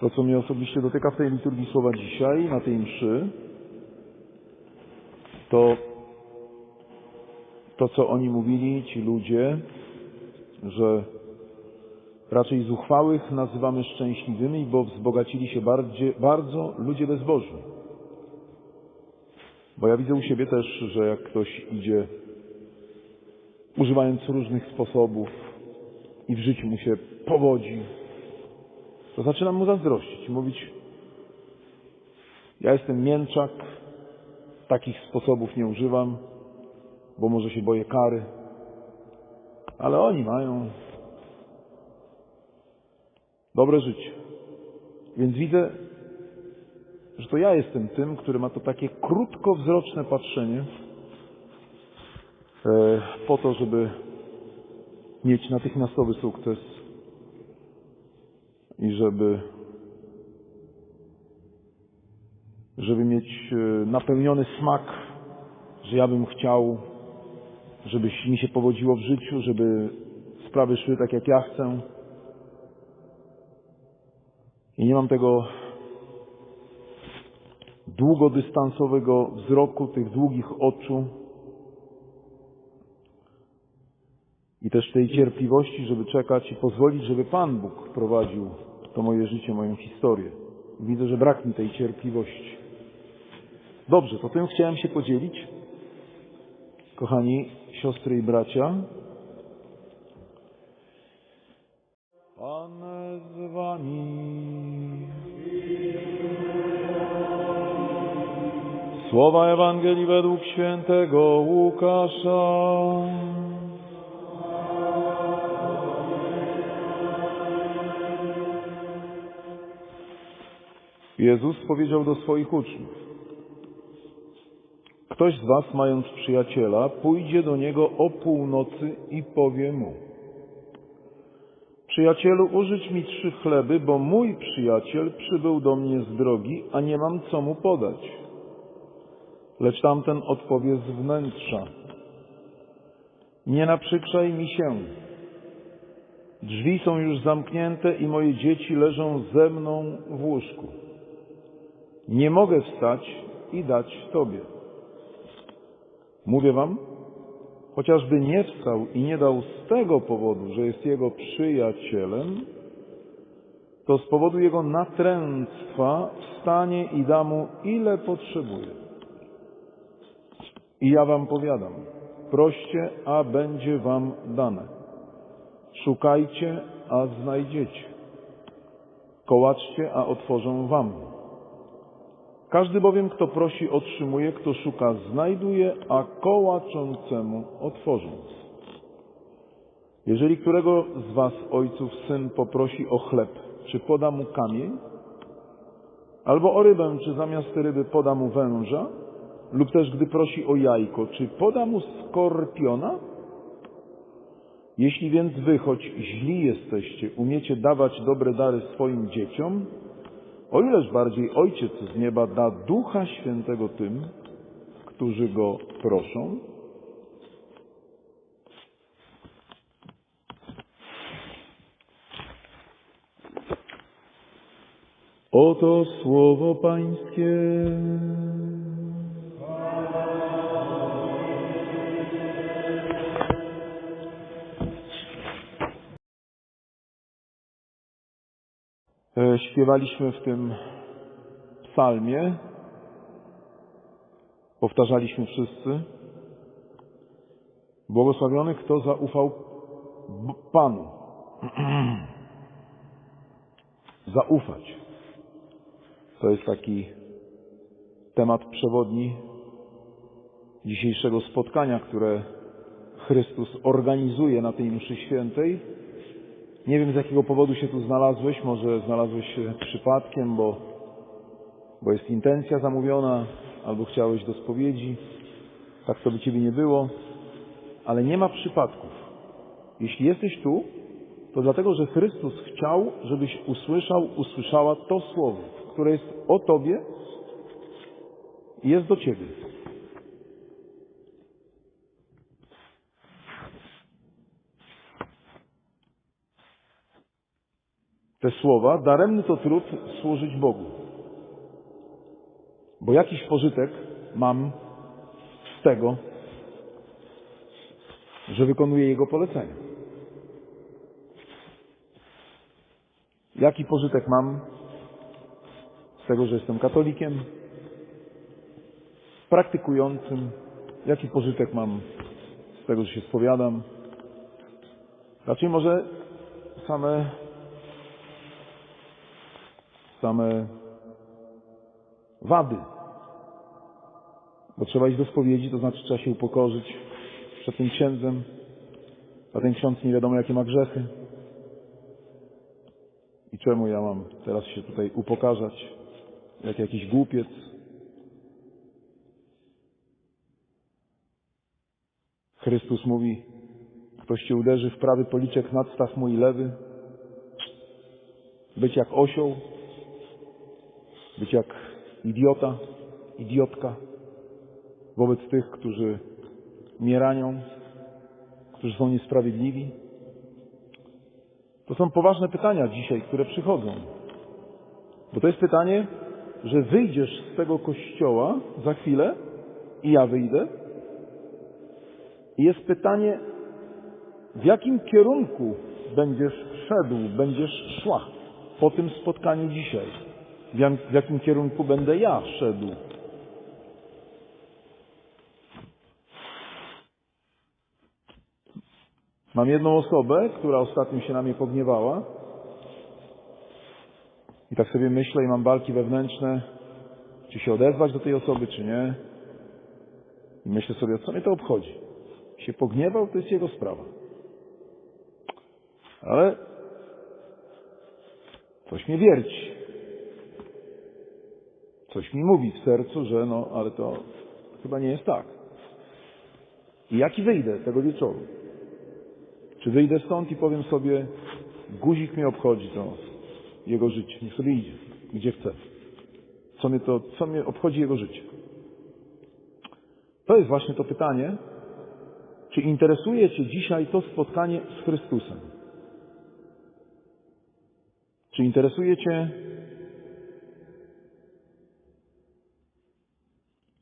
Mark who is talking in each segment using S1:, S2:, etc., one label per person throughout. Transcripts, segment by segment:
S1: To, co mnie osobiście dotyka w tej liturgii słowa dzisiaj, na tej mszy, to to, co oni mówili, ci ludzie, że raczej zuchwałych nazywamy szczęśliwymi, bo wzbogacili się bardziej, bardzo ludzie bezbożni. Bo ja widzę u siebie też, że jak ktoś idzie używając różnych sposobów i w życiu mu się powodzi, to zaczynam mu zazdrościć mówić ja jestem mięczak, takich sposobów nie używam, bo może się boję kary, ale oni mają dobre życie. Więc widzę, że to ja jestem tym, który ma to takie krótkowzroczne patrzenie e, po to, żeby mieć natychmiastowy sukces i żeby żeby mieć e, napełniony smak, że ja bym chciał, żeby mi się powodziło w życiu, żeby sprawy szły tak, jak ja chcę. I nie mam tego długodystansowego wzroku, tych długich oczu i też tej cierpliwości, żeby czekać i pozwolić, żeby Pan Bóg prowadził to moje życie, moją historię. Widzę, że brak mi tej cierpliwości. Dobrze, to tym chciałem się podzielić. Kochani siostry i bracia, Pan z wami. Słowa Ewangelii według świętego Łukasza. Jezus powiedział do swoich uczniów: Ktoś z was, mając przyjaciela, pójdzie do niego o północy i powie mu: Przyjacielu, użycz mi trzy chleby, bo mój przyjaciel przybył do mnie z drogi, a nie mam co mu podać. Lecz tamten odpowie z wnętrza: Nie naprzykrzaj mi się. Drzwi są już zamknięte i moje dzieci leżą ze mną w łóżku. Nie mogę wstać i dać Tobie. Mówię Wam, chociażby nie wstał i nie dał z tego powodu, że jest Jego przyjacielem, to z powodu Jego natręctwa wstanie i da Mu ile potrzebuje. I ja Wam powiadam, proście, a będzie Wam dane. Szukajcie, a znajdziecie. Kołaczcie, a otworzą Wam. Każdy bowiem, kto prosi, otrzymuje, kto szuka, znajduje, a kołaczącemu otworzą. Jeżeli którego z was, ojców, syn poprosi o chleb, czy poda mu kamień? Albo o rybę, czy zamiast ryby poda mu węża? Lub też gdy prosi o jajko, czy poda mu skorpiona? Jeśli więc wy, choć źli jesteście, umiecie dawać dobre dary swoim dzieciom, o ileż bardziej Ojciec z nieba da Ducha Świętego tym, którzy Go proszą? Oto słowo Pańskie. Śpiewaliśmy w tym psalmie, powtarzaliśmy wszyscy, błogosławiony, kto zaufał Panu. Zaufać. To jest taki temat przewodni dzisiejszego spotkania, które Chrystus organizuje na tej mszy świętej. Nie wiem z jakiego powodu się tu znalazłeś, może znalazłeś się przypadkiem, bo, bo jest intencja zamówiona, albo chciałeś do spowiedzi. Tak to by Ciebie nie było, ale nie ma przypadków. Jeśli jesteś tu, to dlatego, że Chrystus chciał, żebyś usłyszał, usłyszała to słowo, które jest o Tobie i jest do Ciebie. Te słowa, daremny to trud służyć Bogu. Bo jakiś pożytek mam z tego, że wykonuję Jego polecenia. Jaki pożytek mam z tego, że jestem katolikiem, praktykującym? Jaki pożytek mam z tego, że się spowiadam? Raczej może same, same wady. Bo trzeba iść do spowiedzi, to znaczy trzeba się upokorzyć przed tym księdzem, a ten ksiądz nie wiadomo jakie ma grzechy. I czemu ja mam teraz się tutaj upokarzać, jak jakiś głupiec? Chrystus mówi, ktoś cię uderzy w prawy policzek, nadstaw mój lewy. Być jak osioł, być jak idiota, idiotka wobec tych, którzy mnie ranią, którzy są niesprawiedliwi. To są poważne pytania dzisiaj, które przychodzą. Bo to jest pytanie, że wyjdziesz z tego kościoła za chwilę i ja wyjdę. I jest pytanie, w jakim kierunku będziesz szedł, będziesz szła po tym spotkaniu dzisiaj? W jak- W jakim kierunku będę ja szedł? Mam jedną osobę, która ostatnio się na mnie pogniewała. I tak sobie myślę i mam walki wewnętrzne, czy się odezwać do tej osoby, czy nie. I myślę sobie, co mnie to obchodzi. Się pogniewał, to jest jego sprawa. Ale coś mnie wierci. Coś mi mówi w sercu, że no, ale to chyba nie jest tak. I jaki wyjdę tego wieczoru? Czy wyjdę stąd i powiem sobie, guzik mnie obchodzi to jego życie, niech sobie idzie, gdzie chce. Co mnie to, co mnie obchodzi jego życie? To jest właśnie to pytanie, czy interesuje Cię dzisiaj to spotkanie z Chrystusem? Czy interesuje Cię,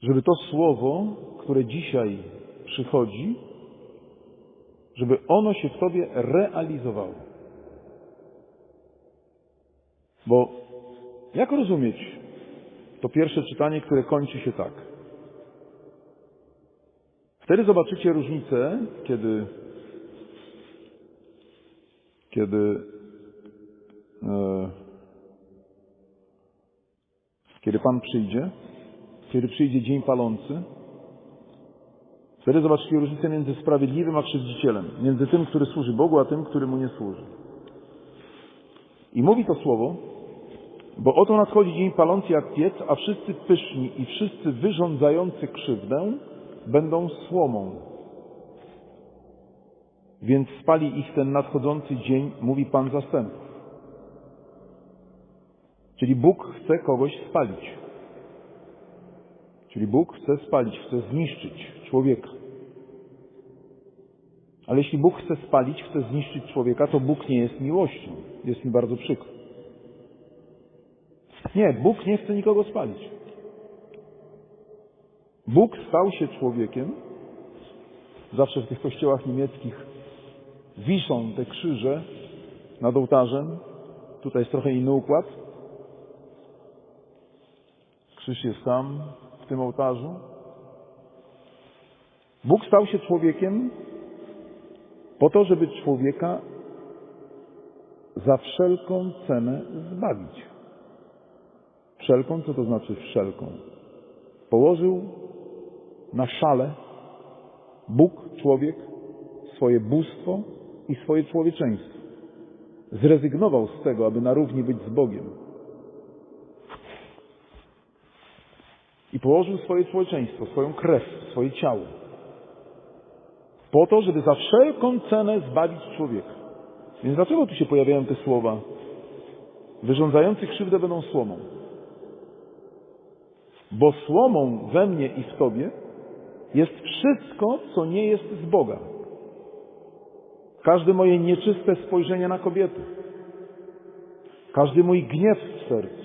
S1: żeby to słowo, które dzisiaj przychodzi, żeby ono się w Tobie realizowało? Bo jak rozumieć to pierwsze czytanie, które kończy się tak? Wtedy zobaczycie różnicę, kiedy, kiedy, e, kiedy Pan przyjdzie, kiedy przyjdzie dzień palący. Wtedy zobaczycie różnicę między sprawiedliwym a krzywdzicielem, między tym, który służy Bogu, a tym, który mu nie służy. I mówi to słowo, bo oto nadchodzi dzień palący jak piec, a wszyscy pyszni i wszyscy wyrządzający krzywdę będą słomą. Więc spali ich ten nadchodzący dzień, mówi Pan zastępów. Czyli Bóg chce kogoś spalić. Czyli Bóg chce spalić, chce zniszczyć człowieka. Ale jeśli Bóg chce spalić, chce zniszczyć człowieka, to Bóg nie jest miłością. Jest mi bardzo przykro. Nie, Bóg nie chce nikogo spalić. Bóg stał się człowiekiem. Zawsze w tych kościołach niemieckich wiszą te krzyże nad ołtarzem. Tutaj jest trochę inny układ. Krzyż jest tam, w tym ołtarzu. Bóg stał się człowiekiem po to, żeby człowieka za wszelką cenę zbawić. Wszelką, co to znaczy wszelką? Położył na szale Bóg, człowiek, swoje bóstwo i swoje człowieczeństwo. Zrezygnował z tego, aby na równi być z Bogiem. Położył swoje człowieczeństwo, swoją krew, swoje ciało. Po to, żeby za wszelką cenę zbawić człowieka. Więc dlaczego tu się pojawiają te słowa? Wyrządzający krzywdę będą słomą. Bo słomą we mnie i w Tobie jest wszystko, co nie jest z Boga. Każde moje nieczyste spojrzenie na kobiety. Każdy mój gniew w sercu.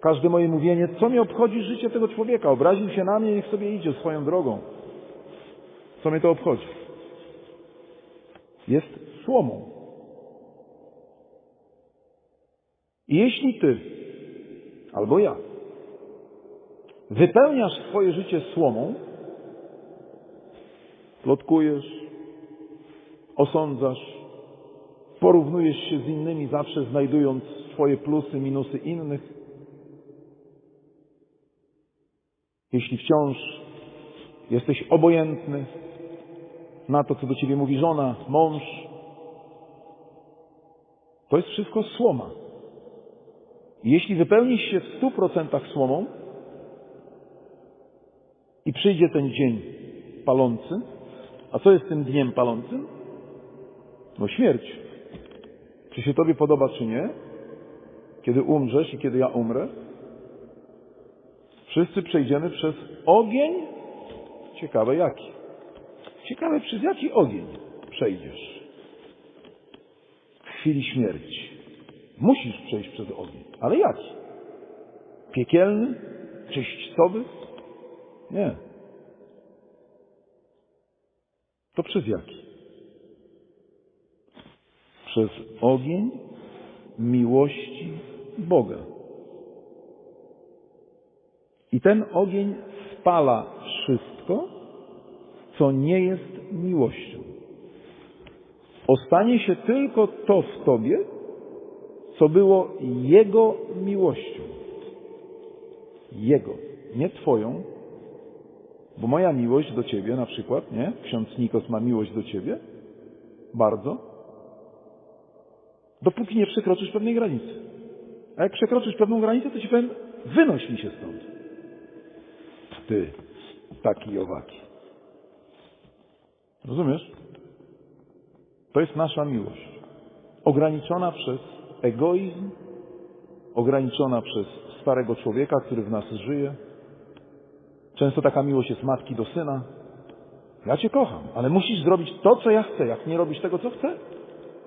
S1: Każde moje mówienie, co mnie obchodzi życie tego człowieka? Obraził się na mnie, niech sobie idzie swoją drogą. Co mnie to obchodzi? Jest słomą. I jeśli ty, albo ja, wypełniasz swoje życie słomą, plotkujesz, osądzasz, porównujesz się z innymi, zawsze znajdując swoje plusy, minusy innych, jeśli wciąż jesteś obojętny na to, co do ciebie mówi żona, mąż, to jest wszystko słoma. Jeśli wypełnisz się w stu procentach słomą i przyjdzie ten dzień palący, a co jest tym dniem palącym? No śmierć. Czy się Tobie podoba, czy nie? Kiedy umrzesz i kiedy ja umrę? Wszyscy przejdziemy przez ogień. Ciekawe jaki. Ciekawe przez jaki ogień przejdziesz. W chwili śmierci. Musisz przejść przez ogień. Ale jaki? Piekielny? Czyśćcowy? Nie. To przez jaki? Przez ogień miłości Boga. I ten ogień spala wszystko, co nie jest miłością. Ostanie się tylko to w tobie, co było Jego miłością. Jego, nie Twoją, bo moja miłość do Ciebie na przykład, nie? Ksiądz Nikos ma miłość do Ciebie, bardzo, dopóki nie przekroczysz pewnej granicy. A jak przekroczysz pewną granicę, to Ci powiem, wynoś mi się stąd. Ty, taki owaki. Rozumiesz? To jest nasza miłość. Ograniczona przez egoizm, ograniczona przez starego człowieka, który w nas żyje. Często taka miłość jest matki do syna. Ja Cię kocham, ale musisz zrobić to, co ja chcę. Jak nie robisz tego, co chcę,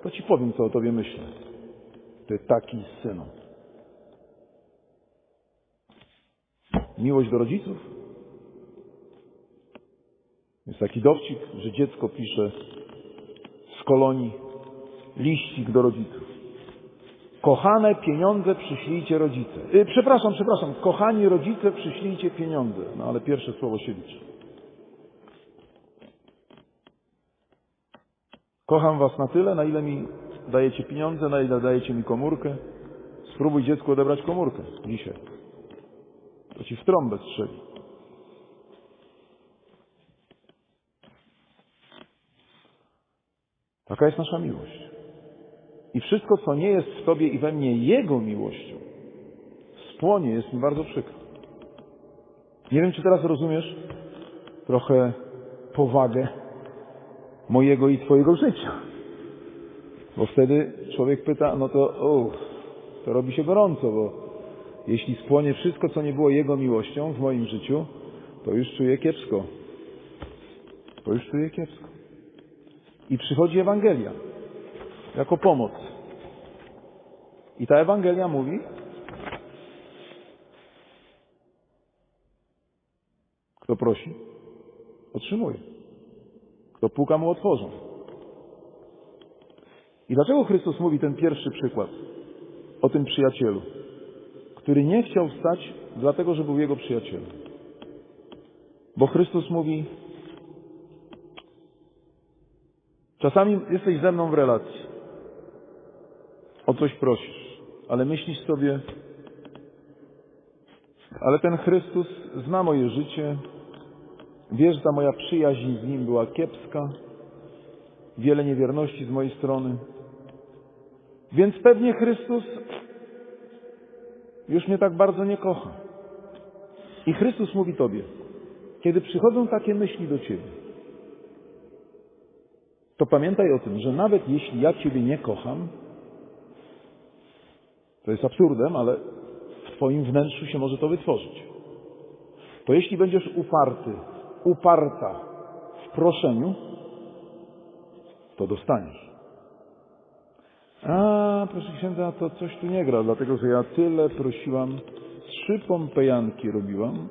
S1: to Ci powiem, co o Tobie myślę. Ty taki synu. Miłość do rodziców. Jest taki dowcip, że dziecko pisze z kolonii liścik do rodziców. Kochane pieniądze przyślijcie rodzice. Yy, przepraszam, przepraszam. Kochani rodzice przyślijcie pieniądze. No ale pierwsze słowo się liczy. Kocham was na tyle, na ile mi dajecie pieniądze, na ile dajecie mi komórkę. Spróbuj dziecku odebrać komórkę dzisiaj. To ci w trąbę strzeli. Taka jest nasza miłość. I wszystko, co nie jest w Tobie i we mnie Jego miłością, spłonie, jest mi bardzo przykro. Nie wiem, czy teraz rozumiesz trochę powagę mojego i Twojego życia. Bo wtedy człowiek pyta, no to, o, to robi się gorąco, bo jeśli spłonie wszystko, co nie było Jego miłością w moim życiu, to już czuję kiepsko. To już czuję kiepsko. I przychodzi Ewangelia jako pomoc. I ta Ewangelia mówi, kto prosi, otrzymuje. Kto puka, mu otworzą. I dlaczego Chrystus mówi ten pierwszy przykład o tym przyjacielu, który nie chciał wstać, dlatego że był jego przyjacielem? Bo Chrystus mówi, czasami jesteś ze mną w relacji, o coś prosisz, ale myślisz sobie, ale ten Chrystus zna moje życie, wiesz, że ta moja przyjaźń z Nim była kiepska, wiele niewierności z mojej strony, więc pewnie Chrystus już mnie tak bardzo nie kocha. I Chrystus mówi Tobie, kiedy przychodzą takie myśli do Ciebie, to pamiętaj o tym, że nawet jeśli ja Ciebie nie kocham, to jest absurdem, ale w Twoim wnętrzu się może to wytworzyć. To jeśli będziesz uparty, uparta w proszeniu, to dostaniesz. A, proszę księdza, to coś tu nie gra, dlatego że ja tyle prosiłam, trzy pompejanki robiłam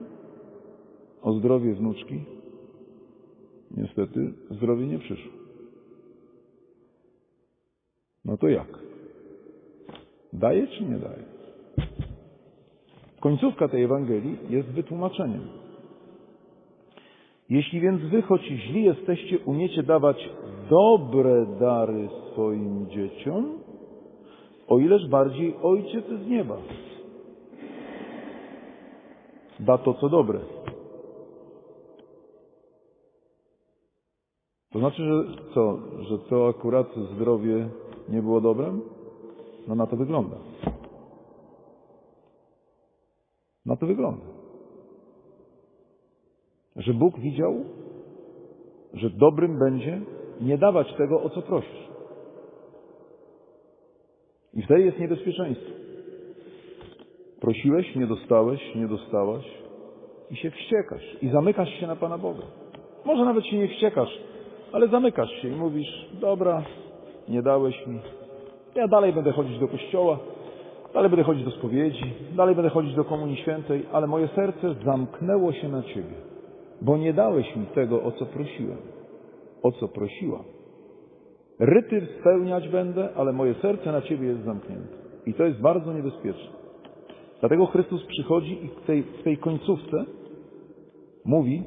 S1: o zdrowie wnuczki. Niestety zdrowie nie przyszło. No to jak? Daje czy nie daje? Końcówka tej Ewangelii jest wytłumaczeniem. Jeśli więc wy, choć źli jesteście, umiecie dawać dobre dary swoim dzieciom, o ileż bardziej Ojciec z nieba da to, co dobre. To znaczy, że co? Że to akurat zdrowie nie było dobrem? No na to wygląda. Na to wygląda. Że Bóg widział, że dobrym będzie nie dawać tego, o co prosisz. I wtedy jest niebezpieczeństwo. Prosiłeś, nie dostałeś, nie dostałaś i się wściekasz i zamykasz się na Pana Boga. Może nawet się nie wściekasz, ale zamykasz się i mówisz, dobra, nie dałeś mi, ja dalej będę chodzić do kościoła, dalej będę chodzić do spowiedzi, dalej będę chodzić do Komunii Świętej, ale moje serce zamknęło się na Ciebie, bo nie dałeś mi tego, o co prosiłem, o co prosiłam. Ryty spełniać będę, ale moje serce na Ciebie jest zamknięte. I to jest bardzo niebezpieczne. Dlatego Chrystus przychodzi i w tej, w tej końcówce mówi,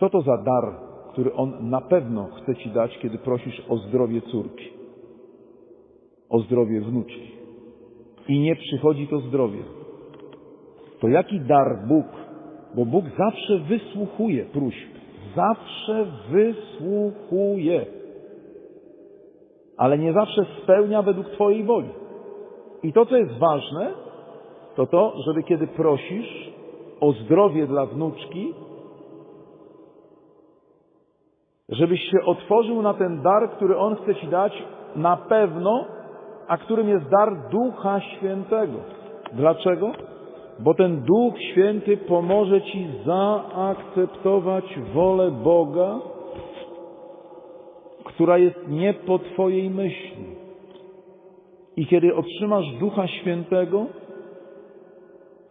S1: co to za dar, który On na pewno chce Ci dać, kiedy prosisz o zdrowie córki, o zdrowie wnuczki. I nie przychodzi to zdrowie. To jaki dar Bóg, bo Bóg zawsze wysłuchuje próśb, zawsze wysłuchuje, ale nie zawsze spełnia według Twojej woli. I to, co jest ważne, to to, żeby kiedy prosisz o zdrowie dla wnuczki, żebyś się otworzył na ten dar, który On chce Ci dać na pewno, a którym jest dar Ducha Świętego. Dlaczego? Bo ten Duch Święty pomoże Ci zaakceptować wolę Boga, która jest nie po Twojej myśli. I kiedy otrzymasz Ducha Świętego,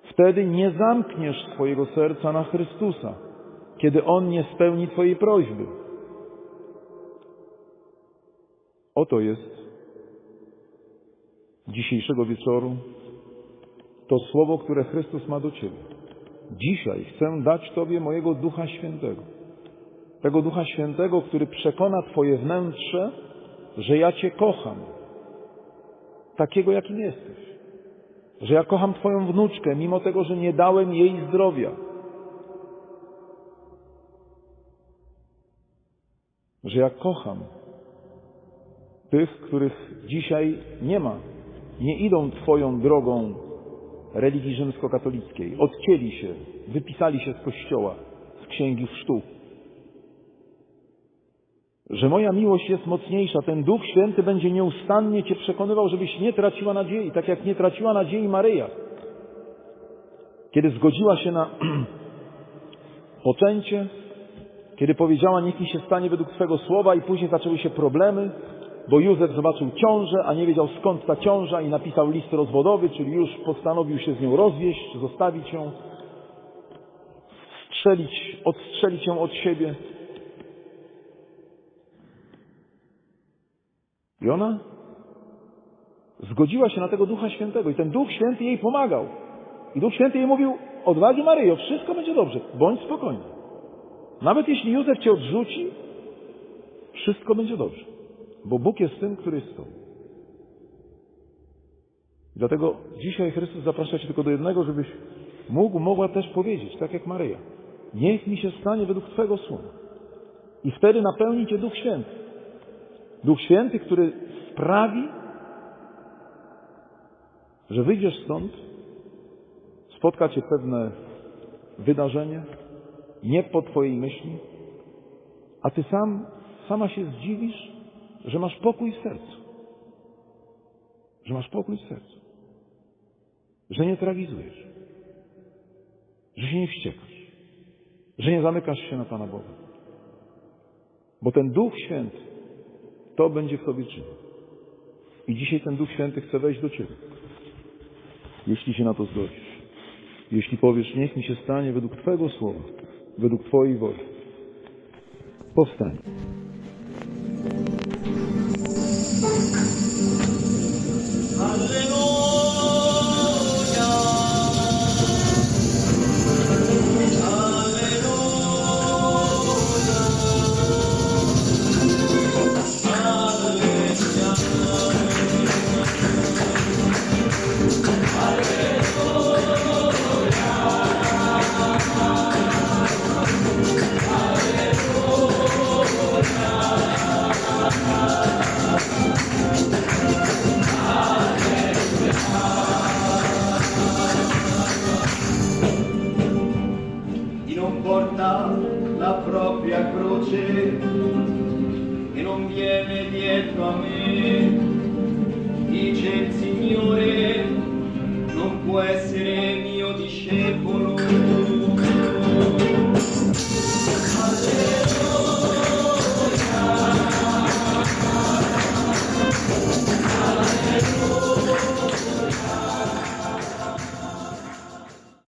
S1: wtedy nie zamkniesz swojego serca na Chrystusa, kiedy On nie spełni Twojej prośby. Oto jest dzisiejszego wieczoru to słowo, które Chrystus ma do Ciebie. Dzisiaj chcę dać Tobie mojego Ducha Świętego. Tego Ducha Świętego, który przekona Twoje wnętrze, że ja Cię kocham. Takiego, jakim jesteś. Że ja kocham Twoją wnuczkę, mimo tego, że nie dałem jej zdrowia. Że ja kocham tych, których dzisiaj nie ma, nie idą Twoją drogą religii rzymskokatolickiej, odcięli się, wypisali się z kościoła, z księgi chrztu. Że moja miłość jest mocniejsza, ten Duch Święty będzie nieustannie Cię przekonywał, żebyś nie traciła nadziei, tak jak nie traciła nadziei Maryja. Kiedy zgodziła się na poczęcie, kiedy powiedziała, niech mi się stanie według Twego słowa i później zaczęły się problemy, bo Józef zobaczył ciążę, a nie wiedział skąd ta ciąża i napisał list rozwodowy, czyli już postanowił się z nią rozwieść, zostawić ją, strzelić, odstrzelić ją od siebie. I ona zgodziła się na tego Ducha Świętego i ten Duch Święty jej pomagał. I Duch Święty jej mówił, odwagi Maryjo, wszystko będzie dobrze, bądź spokojny. Nawet jeśli Józef cię odrzuci, wszystko będzie dobrze. Bo Bóg jest tym, który jest Tobą. Dlatego dzisiaj Chrystus zaprasza Cię tylko do jednego, żebyś mógł, mogła też powiedzieć, tak jak Maryja. Niech mi się stanie według Twego słowa. I wtedy napełni Cię Duch Święty. Duch Święty, który sprawi, że wyjdziesz stąd, spotka Cię pewne wydarzenie, nie po Twojej myśli, a Ty sam, sama się zdziwisz, że masz pokój w sercu. Że masz pokój w sercu. Że nie tragizujesz. Że się nie wściekasz. Że nie zamykasz się na Pana Boga. Bo ten Duch Święty to będzie w Tobie czynił. I dzisiaj ten Duch Święty chce wejść do Ciebie. Jeśli się na to zgodzisz. Jeśli powiesz, niech mi się stanie według Twojego słowa, według Twojej woli. Powstań.
S2: ordeno